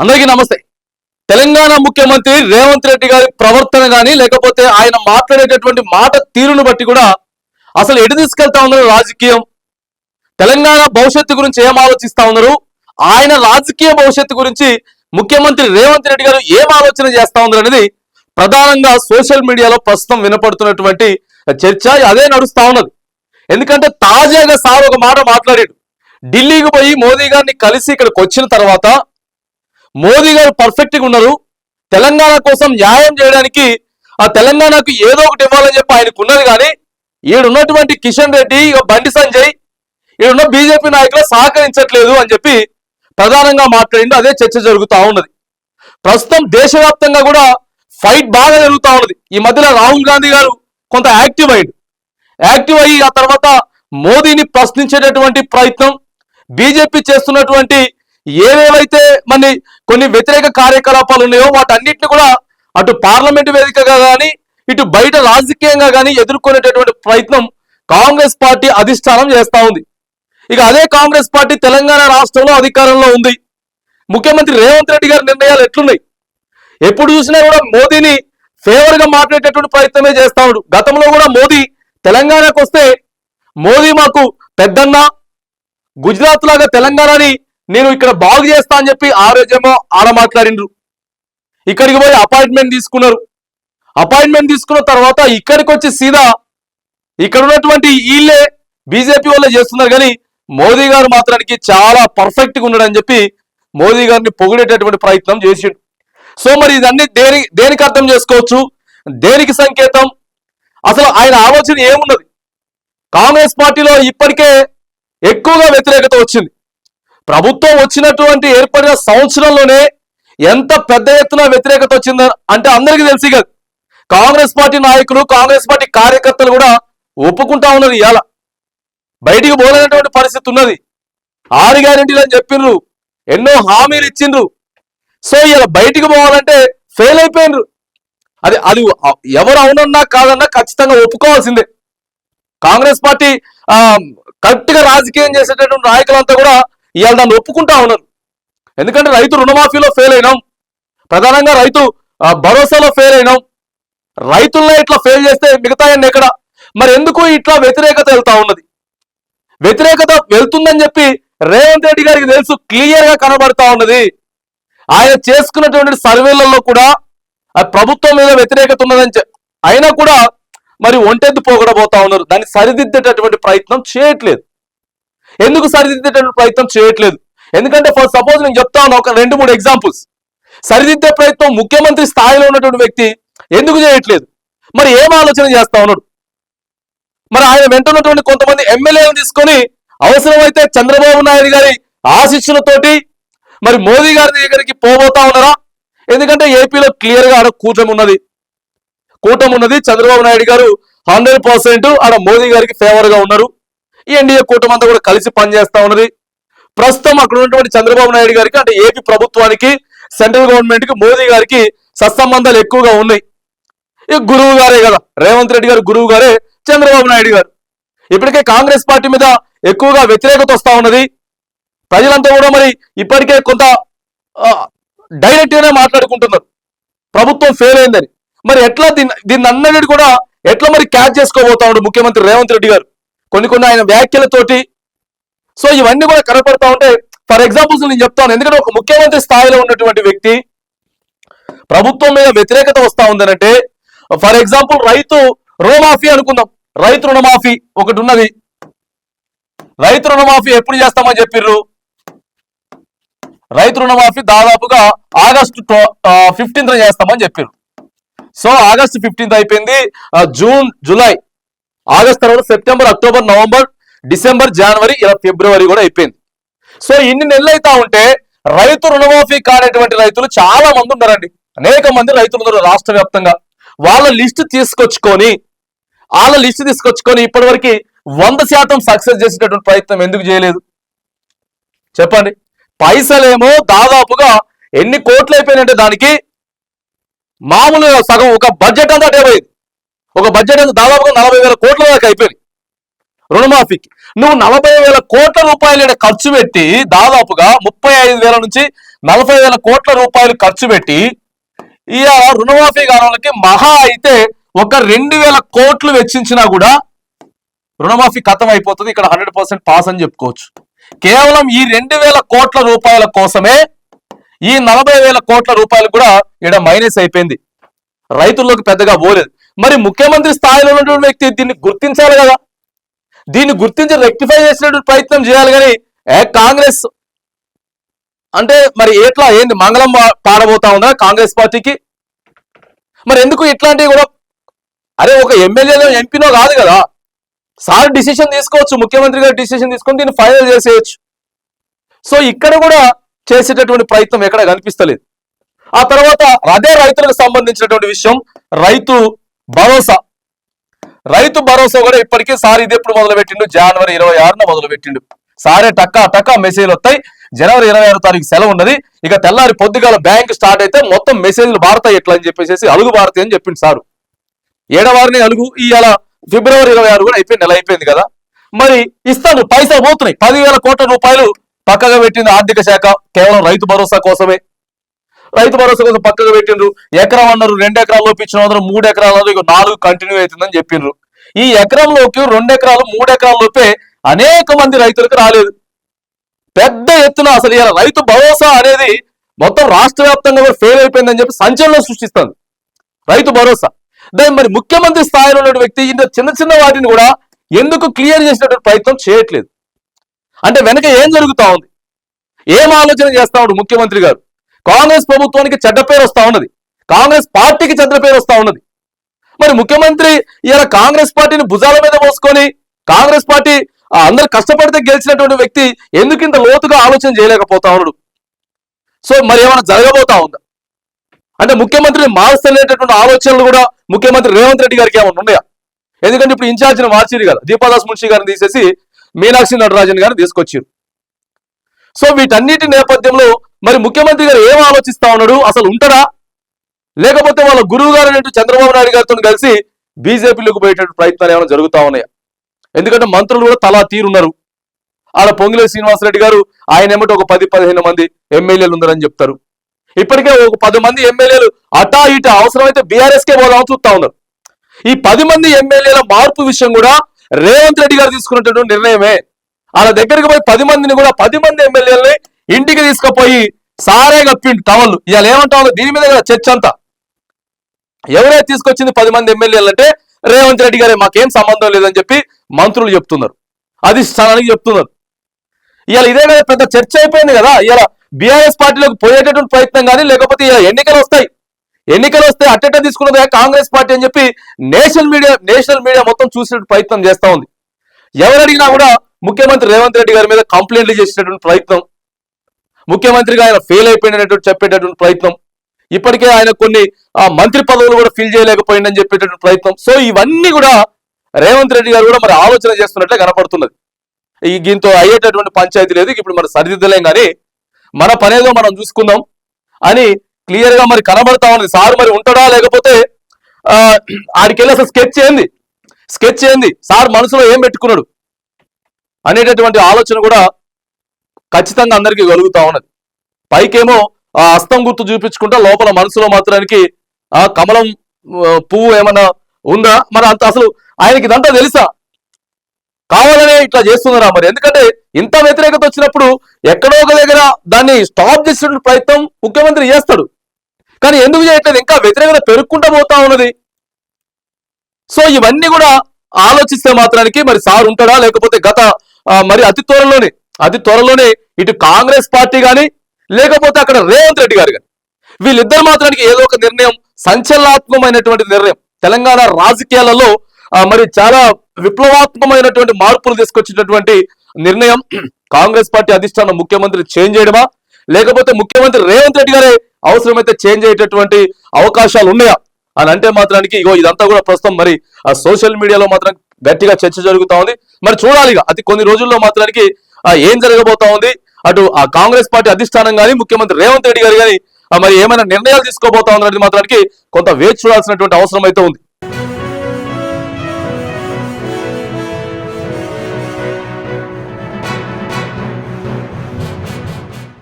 అందరికీ నమస్తే. తెలంగాణ ముఖ్యమంత్రి రేవంత్ రెడ్డి గారి ప్రవర్తన కానీ లేకపోతే ఆయన మాట్లాడేటటువంటి మాట తీరును బట్టి కూడా అసలు ఎటు తీసుకెళ్తా ఉన్నారు రాజకీయం? తెలంగాణ భవిష్యత్తు గురించి ఏం ఆలోచిస్తా ఉన్నారు? ఆయన రాజకీయ భవిష్యత్తు గురించి ముఖ్యమంత్రి రేవంత్ రెడ్డి గారు ఏం ఆలోచన చేస్తా ఉన్నారు అనేది ప్రధానంగా సోషల్ మీడియాలో ప్రస్తుతం వినపడుతున్నటువంటి చర్చ అదే నడుస్తా ఉన్నది. ఎందుకంటే తాజాగా సార్ ఒక మాట మాట్లాడాడు. ఢిల్లీకి పోయి మోదీ గారిని కలిసి ఇక్కడికి వచ్చిన తర్వాత మోదీ గారు పర్ఫెక్ట్గా ఉన్నారు. తెలంగాణ కోసం న్యాయం చేయడానికి ఆ తెలంగాణకు ఏదో ఒకటి ఇవ్వాలని చెప్పి ఆయనకు ఉన్నది కానీ ఈడున్నటువంటి కిషన్ రెడ్డి బండి సంజయ్ ఈడున్న బీజేపీ నాయకులు సహకరించట్లేదు అని చెప్పి ప్రధానంగా మాట్లాడిండు. అదే చర్చ జరుగుతూ ఉన్నది. ప్రస్తుతం దేశవ్యాప్తంగా కూడా ఫైట్ బాగా జరుగుతూ ఉన్నది. ఈ మధ్యలో రాహుల్ గాంధీ గారు కొంత యాక్టివ్ అయ్యాడు. యాక్టివ్ అయ్యి ఆ తర్వాత మోదీని ప్రశ్నించేటటువంటి ప్రయత్నం బీజేపీ చేస్తున్నటువంటి ఏవేవైతే మన కొన్ని వ్యతిరేక కార్యకలాపాలు ఉన్నాయో వాటన్నిటిని కూడా అటు పార్లమెంటు వేదికగా కానీ ఇటు బయట రాజకీయంగా కానీ ఎదుర్కొనేటటువంటి ప్రయత్నం కాంగ్రెస్ పార్టీ అధిష్టానం చేస్తా ఉంది. ఇక అదే కాంగ్రెస్ పార్టీ తెలంగాణ రాష్ట్రంలో అధికారంలో ఉంది. ముఖ్యమంత్రి రేవంత్ రెడ్డి గారి నిర్ణయాలు ఎట్లున్నాయి? ఎప్పుడు చూసినా కూడా మోదీని ఫేవర్గా మాట్లాడేటటువంటి ప్రయత్నమే చేస్తా ఉన్నాడు. గతంలో కూడా మోదీ తెలంగాణకు వస్తే మోదీ మాకు పెద్దన్న గుజరాత్ లాగా తెలంగాణని నేను ఇక్కడ బాగు చేస్తా అని చెప్పి ఆ రోజేమో ఆడ మాట్లాడిండ్రు. ఇక్కడికి పోయి అపాయింట్మెంట్ తీసుకున్నారు. అపాయింట్మెంట్ తీసుకున్న తర్వాత ఇక్కడికి వచ్చి సీదా ఇక్కడ ఉన్నటువంటి వీళ్ళే బీజేపీ వాళ్ళే చేస్తున్నారు. కానీ మోదీ గారు మాత్రానికి చాలా పర్ఫెక్ట్గా ఉన్నాడని చెప్పి మోదీ గారిని పొగిడేటటువంటి ప్రయత్నం చేసిండు. సో మరి ఇదన్నీ దేని దేనికి అర్థం చేసుకోవచ్చు? దేనికి సంకేతం? అసలు ఆయన ఆలోచన ఏమున్నది? కాంగ్రెస్ పార్టీలో ఇప్పటికే ఎక్కువగా వ్యతిరేకత వచ్చింది. ప్రభుత్వం వచ్చినటువంటి ఏర్పడిన సంవత్సరంలోనే ఎంత పెద్ద ఎత్తున వ్యతిరేకత వచ్చిందో అంటే అందరికీ తెలిసి కదా కాంగ్రెస్ పార్టీ నాయకులు కాంగ్రెస్ పార్టీ కార్యకర్తలు కూడా ఒప్పుకుంటా ఉన్నది ఇవాళ. బయటికి పోలేనటువంటి పరిస్థితి ఉన్నది. ఆరు గ్యారెంటీలు అని చెప్పిండ్రు ఎన్నో హామీలు ఇచ్చిండ్రు. సో ఇలా బయటికి పోవాలంటే ఫెయిల్ అయిపోయినరు అది అది ఎవరు అవునన్నా కాదన్నా ఖచ్చితంగా ఒప్పుకోవాల్సిందే. కాంగ్రెస్ పార్టీ ఆ కరెక్ట్గా రాజకీయం చేసేటటువంటి నాయకులంతా కూడా ఇవాళ దాన్ని ఒప్పుకుంటా ఉన్నారు. ఎందుకంటే రైతు రుణమాఫీలో ఫెయిల్ అయినాం. ప్రధానంగా రైతు భరోసాలో ఫెయిల్ అయినాం. రైతుల్లో ఇట్లా ఫెయిల్ చేస్తే మిగతా ఎక్కడ? మరి ఎందుకు ఇట్లా వ్యతిరేకత వెళ్తా ఉన్నది? వ్యతిరేకత వెళ్తుందని చెప్పి రేవంత్ రెడ్డి గారికి తెలుసు క్లియర్గా కనబడతా ఉన్నది. ఆయన చేసుకున్నటువంటి సర్వేలలో కూడా ప్రభుత్వం మీద వ్యతిరేకత ఉన్నదని అయినా కూడా మరి ఒంటెద్దు పోగడబోతా ఉన్నారు. దాన్ని సరిదిద్దేటటువంటి ప్రయత్నం చేయట్లేదు. ఎందుకు సరిదిద్దేటటువంటి ప్రయత్నం చేయట్లేదు? ఎందుకంటే ఫర్ సపోజ్ నేను చెప్తా ఉన్నా ఒక రెండు మూడు ఎగ్జాంపుల్స్ సరిదిద్దే ప్రయత్నం ముఖ్యమంత్రి స్థాయిలో ఉన్నటువంటి వ్యక్తి ఎందుకు చేయట్లేదు? మరి ఏం ఆలోచన చేస్తా ఉన్నాడు? మరి ఆయన వెంట ఉన్నటువంటి కొంతమంది ఎమ్మెల్యేలను తీసుకొని అవసరమైతే చంద్రబాబు నాయుడు గారి ఆశిస్సులతోటి మరి మోదీ గారి దగ్గరికి పోబోతా ఉన్నారా? ఎందుకంటే ఏపీలో క్లియర్గా ఆడ కూటమి ఉన్నది. కూటమి ఉన్నది చంద్రబాబు నాయుడు గారు హండ్రెడ్ పర్సెంట్ ఆడ మోదీ గారికి ఫేవర్గా ఉన్నారు. ఎన్డీఏ కూటమి అంతా కూడా కలిసి పనిచేస్తా ఉన్నది. ప్రస్తుతం అక్కడ ఉన్నటువంటి చంద్రబాబు నాయుడు గారికి అంటే ఏపీ ప్రభుత్వానికి సెంట్రల్ గవర్నమెంట్కి మోదీ గారికి సత్సంబంధాలు ఎక్కువగా ఉన్నాయి. ఈ గురువు గారే కదా రేవంత్ రెడ్డి గారు గురువు గారే చంద్రబాబు నాయుడు గారు. ఇప్పటికే కాంగ్రెస్ పార్టీ మీద ఎక్కువగా వ్యతిరేకత వస్తా ఉన్నది. ప్రజలంతా కూడా మరి ఇప్పటికే కొంత డైరెక్ట్ గానే మాట్లాడుకుంటున్నారు. ప్రభుత్వం ఫెయిల్ అయిందని. మరి ఎట్లా దీన్ని దీన్ని అన్నది కూడా ఎట్లా మరి క్యాచ్ చేసుకోబోతా ఉన్నాడు ముఖ్యమంత్రి రేవంత్ రెడ్డి గారు? కొన్ని కొన్ని ఆయన వ్యాఖ్యలతోటి. సో ఇవన్నీ కూడా కనపడతా ఉంటే ఫర్ ఎగ్జాంపుల్స్ నేను చెప్తాను. ఎందుకంటే ఒక ముఖ్యమంత్రి స్థాయిలో ఉన్నటువంటి వ్యక్తి ప్రభుత్వం మీద వ్యతిరేకత వస్తా ఉందనంటే ఫర్ ఎగ్జాంపుల్ రైతు రుణమాఫీ అనుకుందాం. రైతు రుణమాఫీ ఒకటి ఉన్నది. రైతు రుణమాఫీ ఎప్పుడు చేస్తామని చెప్పిర్రు? రైతు రుణమాఫీ దాదాపుగా ఆగస్టు ఫిఫ్టీన్త్ చేస్తామని చెప్పారు సో ఆగస్టు ఫిఫ్టీన్త్ అయిపోయింది జూన్ జూలై. ఆగస్ట్ తర్వాత సెప్టెంబర్ అక్టోబర్ నవంబర్ డిసెంబర్ జనవరి ఇలా ఫిబ్రవరి కూడా అయిపోయింది. సో ఇన్ని నెలలు అవుతా ఉంటే రైతు రుణమాఫీ కానటువంటి రైతులు చాలా మంది ఉన్నారండి. అనేక మంది రైతులు ఉన్నారు రాష్ట్ర వ్యాప్తంగా వాళ్ళ లిస్ట్ తీసుకొచ్చుకొని వాళ్ళ లిస్ట్ తీసుకొచ్చుకొని ఇప్పటివరకు వంద శాతం సక్సెస్ చేసేటటువంటి ప్రయత్నం ఎందుకు చేయలేదు? చెప్పండి. పైసలేమో దాదాపుగా ఎన్ని కోట్లు అయిపోయినంటే దానికి మామూలుగా సగం ఒక బడ్జెట్ అంతా అటే ఒక బడ్జెట్ అంతా దాదాపుగా నలభై వేల కోట్ల దాకా అయిపోయింది. రుణమాఫీకి. నువ్వు నలభై వేల కోట్ల రూపాయలు ఈడ ఖర్చు పెట్టి దాదాపుగా ముప్పై ఐదు వేల నుంచి నలభై వేల కోట్ల రూపాయలు ఖర్చు పెట్టి ఇవాళ రుణమాఫీ కారణాలకి మహా అయితే ఒక రెండు వేల కోట్లు వెచ్చించినా కూడా రుణమాఫీ కథం అయిపోతుంది ఇక్కడ హండ్రెడ్ పర్సెంట్ పాస్ అని చెప్పుకోవచ్చు. కేవలం ఈ రెండు వేల కోట్ల రూపాయల కోసమే ఈ నలభై వేల కోట్ల రూపాయలు కూడా ఇక్కడ మైనస్ అయిపోయింది. రైతుల్లోకి పెద్దగా పోలేదు. మరి ముఖ్యమంత్రి స్థాయిలో ఉన్నటువంటి వ్యక్తి దీన్ని గుర్తించాలి కదా? దీన్ని గుర్తించి రెక్టిఫై చేసినటువంటి ప్రయత్నం చేయాలి కానీ ఏ కాంగ్రెస్? అంటే మరి ఎట్లా ఏంది? మంగళం పా- పాడబోతా ఉందా కాంగ్రెస్ పార్టీకి? మరి ఎందుకు ఇట్లాంటివి కూడా? అరే ఒక ఎమ్మెల్యేలో ఎంపీనో కాదు కదా. సార్ డిసిషన్ తీసుకోవచ్చు ముఖ్యమంత్రి గారు డిసిషన్ తీసుకొని దీన్ని ఫైనల్ చేసేయచ్చు. సో ఇక్కడ కూడా చేసేటటువంటి ప్రయత్నం ఎక్కడ కనిపిస్తలేదు. ఆ తర్వాత అదే రైతులకు సంబంధించినటువంటి విషయం రైతు భరోసా. రైతు భరోసా కూడా ఇప్పటికీ సార్ ఇది ఎప్పుడు మొదలు పెట్టిండు జనవరి ఇరవై ఆరున మొదలు పెట్టిండు సారే టక్కా టక్కా మెసేజ్లు వస్తాయి. జనవరి ఇరవై ఆరు తారీఖు సెలవు ఉన్నది. ఇక తెల్లారి పొద్దుగాల బ్యాంక్ స్టార్ట్ అయితే మొత్తం మెసేజ్లు భారతాయి ఎట్లా అని చెప్పేసి అలుగు భారతి అని చెప్పింది సారు. ఏడవారిని అలుగు ఇవాళ ఫిబ్రవరి ఇరవై ఆరు కూడా అయిపోయింది నెల అయిపోయింది కదా. మరి ఇస్తాను పైసా పోతున్నాయి. పదివేల కోట్ల రూపాయలు పక్కగా పెట్టింది ఆర్థిక శాఖ కేవలం రైతు భరోసా కోసమే. రైతు భరోసా కోసం పక్కకు పెట్టిండ్రు. ఎకరం అన్నారు రెండు ఎకరాలు లోపు ఇచ్చిన మూడు ఎకరాల ఇక నాలుగు కంటిన్యూ అవుతుందని చెప్పిండ్రు ఈ ఎకరంలోకి రెండు ఎకరాలు మూడు ఎకరాల లోపే అనేక మంది రైతులకు రాలేదు. పెద్ద ఎత్తున అసలు ఇలా రైతు భరోసా అనేది మొత్తం రాష్ట్ర వ్యాప్తంగా కూడా ఫెయిల్ అయిపోయిందని చెప్పి సంచలనం సృష్టిస్తుంది. రైతు భరోసా. దాని మరి ముఖ్యమంత్రి స్థాయిలో ఉన్న వ్యక్తి ఇంత చిన్న చిన్న వాటిని కూడా ఎందుకు క్లియర్ చేసినటువంటి ప్రయత్నం చేయట్లేదు? అంటే వెనక ఏం జరుగుతా ఉంది? ఏం ఆలోచన చేస్తా ఉంటాడు ముఖ్యమంత్రి గారు? కాంగ్రెస్ ప్రభుత్వానికి చెడ్డ పేరు వస్తా ఉన్నది. కాంగ్రెస్ పార్టీకి చెడ్డ పేరు వస్తా ఉన్నది. మరి ముఖ్యమంత్రి ఇలా కాంగ్రెస్ పార్టీని భుజాల మీద మోసుకొని కాంగ్రెస్ పార్టీ ఆ, అందరు కష్టపడితే గెలిచినటువంటి వ్యక్తి ఎందుకు ఇంత లోతుగా ఆలోచన చేయలేకపోతా ఉన్నాడు? సో మరి ఏమైనా జరగబోతా ఉందా? అంటే ముఖ్యమంత్రిని మారుస్తలేటటువంటి ఆలోచనలు కూడా ముఖ్యమంత్రి రేవంత్ రెడ్డి గారికి ఏమైనా ఉన్నాయా? ఎందుకంటే ఇప్పుడు ఇన్ఛార్జిని మార్చిరు కదా దీపాదాస్ మున్షి గారిని తీసేసి మీనాక్షి నటరాజన్ గారిని తీసుకొచ్చారు సో వీటన్నిటి నేపథ్యంలో మరి ముఖ్యమంత్రి గారు ఏం ఆలోచిస్తా ఉన్నాడు? అసలు ఉంటాడా లేకపోతే వాళ్ళ గురువు గారు చంద్రబాబు నాయుడు గారితో కలిసి బీజేపీలోకి పోయేటువంటి ప్రయత్నాలు ఏమైనా జరుగుతా ఉన్నాయా? ఎందుకంటే మంత్రులు కూడా తలా తీరున్నారు. ఆడ పొంగిలే శ్రీనివాసరెడ్డి గారు ఆయన ఏమిటి ఒక పది పదిహేను మంది ఎమ్మెల్యేలు ఉన్నారని చెప్తారు. ఇప్పటికే ఒక పది మంది ఎమ్మెల్యేలు అటా ఇటా అవసరమైతే బీఆర్ఎస్ కే పోదామని చూస్తా ఉన్నారు. ఈ పది మంది ఎమ్మెల్యేల మార్పు విషయం కూడా రేవంత్ రెడ్డి గారు తీసుకున్నటువంటి నిర్ణయమే. వాళ్ళ దగ్గరికి పోయి పది మందిని కూడా పది మంది ఎమ్మెల్యేలని ఇంటికి తీసుకుపోయి సారే కప్పిండు టవల్. ఇవాళ ఏమంటావు? దీని మీద కదా చర్చ అంతా. ఎవరైతే తీసుకొచ్చింది పది మంది ఎమ్మెల్యేలు అంటే రేవంత్ రెడ్డి గారే. మాకేం సంబంధం లేదని చెప్పి మంత్రులు చెప్తున్నారు. అది చెప్తున్నారు. ఇవాళ ఇదే కదా పెద్ద చర్చ అయిపోయింది కదా. ఇవాళ బీఆర్ఎస్ పార్టీలోకి పోయేటటువంటి ప్రయత్నం కానీ లేకపోతే ఇలా ఎన్నికలు వస్తాయి. ఎన్నికలు వస్తే అట్టెట్ట తీసుకున్నదే కాంగ్రెస్ పార్టీ అని చెప్పి నేషనల్ మీడియా నేషనల్ మీడియా మొత్తం చూసే ప్రయత్నం చేస్తా ఉంది. ఎవరు అడిగినా కూడా ముఖ్యమంత్రి రేవంత్ రెడ్డి గారి మీద కంప్లైంట్లు చేసినటువంటి ప్రయత్నం ముఖ్యమంత్రిగా ఆయన ఫెయిల్ అయిపోయినట్టు చెప్పేటటువంటి ప్రయత్నం. ఇప్పటికే ఆయన కొన్ని మంత్రి పదవులు కూడా ఫిల్ చేయలేకపోయిందని చెప్పేటటువంటి ప్రయత్నం. సో ఇవన్నీ కూడా రేవంత్ రెడ్డి గారు కూడా మరి ఆలోచన చేస్తున్నట్లే కనపడుతున్నది. ఈ దీంతో అయ్యేటటువంటి పంచాయతీ లేదు ఇప్పుడు మరి సరిదిద్దలేం కానీ మన పనేదో మనం చూసుకుందాం అని క్లియర్గా మరి కనబడతా ఉంది సార్ మరి ఉంటాడా లేకపోతే ఆ, ఆడికెళ్ళి అసలు స్కెచ్ ఏంది? స్కెచ్ ఏంది? సార్ మనసులో ఏం పెట్టుకున్నాడు? అనేటటువంటి ఆలోచన కూడా ఖచ్చితంగా అందరికీ కలుగుతా ఉన్నది. పైకేమో ఆ హస్తం గుర్తు చూపించుకుంటా లోపల మనసులో మాత్రానికి ఆ కమలం పువ్వు ఏమన్నా ఉందా? మరి అంత అసలు ఆయనకి ఇదంతా తెలుసా? కావాలనే ఇట్లా చేస్తున్నారా మరి? ఎందుకంటే ఇంత వ్యతిరేకత వచ్చినప్పుడు ఎక్కడో ఒక దగ్గర దాన్ని స్టాప్ చేసే ప్రయత్నం ముఖ్యమంత్రి చేస్తాడు. కానీ ఎందుకు చేయట్లేదు? ఇంకా వ్యతిరేకత పెరుక్కుంటా పోతా ఉన్నది. సో ఇవన్నీ కూడా ఆలోచిస్తే మాత్రానికి మరి సార్ ఉంటాడా? లేకపోతే గత మరి అతి త్వరలోనే అది త్వరలోనే ఇటు కాంగ్రెస్ పార్టీ కానీ లేకపోతే అక్కడ రేవంత్ రెడ్డి గారు కానీ వీళ్ళిద్దరు మాత్రానికి ఏదో ఒక నిర్ణయం సంచలనాత్మకమైనటువంటి నిర్ణయం. తెలంగాణ రాజకీయాలలో మరి చాలా విప్లవాత్మకమైనటువంటి మార్పులు తీసుకొచ్చినటువంటి నిర్ణయం కాంగ్రెస్ పార్టీ అధిష్టానం ముఖ్యమంత్రి చేంజ్ చేయడమా? లేకపోతే ముఖ్యమంత్రి రేవంత్ రెడ్డి గారే అవసరమైతే చేంజ్ అయ్యేటటువంటి అవకాశాలు ఉన్నాయా? అని అంటే మాత్రానికి ఇగో ఇదంతా కూడా ప్రస్తుతం మరి ఆ సోషల్ మీడియాలో మాత్రం గట్టిగా చర్చ జరుగుతా ఉంది. మరి చూడాలి ఇక అతి కొన్ని రోజుల్లో మాత్రానికి ఏం జరగబోతా ఉంది? అటు ఆ కాంగ్రెస్ పార్టీ అధిష్టానం కానీ ముఖ్యమంత్రి రేవంత్ రెడ్డి గారు కానీ మరి ఏమైనా నిర్ణయాలు తీసుకోబోతా ఉన్నది మాత్రానికి కొంత వేచి చూడాల్సినటువంటి అవసరం అయితే ఉంది.